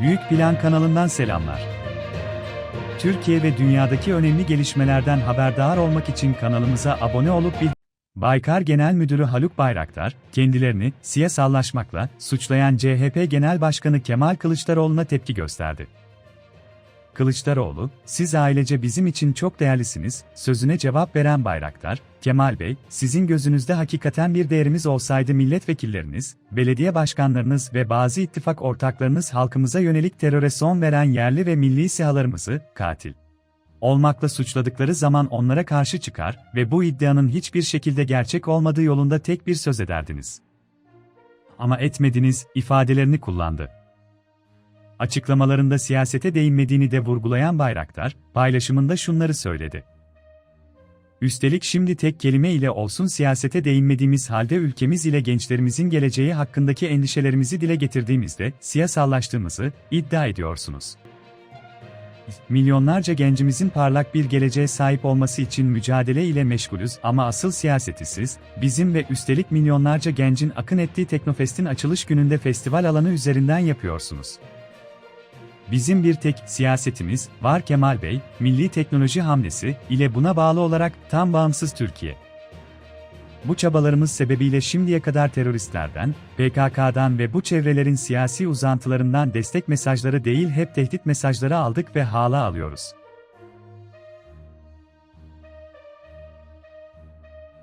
Büyük Plan kanalından selamlar. Türkiye ve dünyadaki önemli gelişmelerden haberdar olmak için kanalımıza abone olup bil Baykar Genel Müdürü Haluk Bayraktar, kendilerini siyasallaşmakla suçlayan CHP Genel Başkanı Kemal Kılıçdaroğlu'na tepki gösterdi. Kılıçdaroğlu, siz ailece bizim için çok değerlisiniz, sözüne cevap veren Bayraktar, Kemal Bey, sizin gözünüzde hakikaten bir değerimiz olsaydı milletvekilleriniz, belediye başkanlarınız ve bazı ittifak ortaklarınız halkımıza yönelik teröre son veren yerli ve milli sihalarımızı, katil olmakla suçladıkları zaman onlara karşı çıkar ve bu iddianın hiçbir şekilde gerçek olmadığı yolunda tek bir söz ederdiniz. Ama etmediniz, ifadelerini kullandı. Açıklamalarında siyasete değinmediğini de vurgulayan Bayraktar, paylaşımında şunları söyledi. Üstelik şimdi tek kelime ile olsun siyasete değinmediğimiz halde ülkemiz ile gençlerimizin geleceği hakkındaki endişelerimizi dile getirdiğimizde siyasallaştığımızı iddia ediyorsunuz. Milyonlarca gencimizin parlak bir geleceğe sahip olması için mücadele ile meşgulüz ama asıl siyaseti siz, bizim ve üstelik milyonlarca gencin akın ettiği Teknofest'in açılış gününde festival alanı üzerinden yapıyorsunuz. Bizim bir tek siyasetimiz var Kemal Bey, milli teknoloji hamlesi ile buna bağlı olarak tam bağımsız Türkiye. Bu çabalarımız sebebiyle şimdiye kadar teröristlerden, PKK'dan ve bu çevrelerin siyasi uzantılarından destek mesajları değil hep tehdit mesajları aldık ve hala alıyoruz.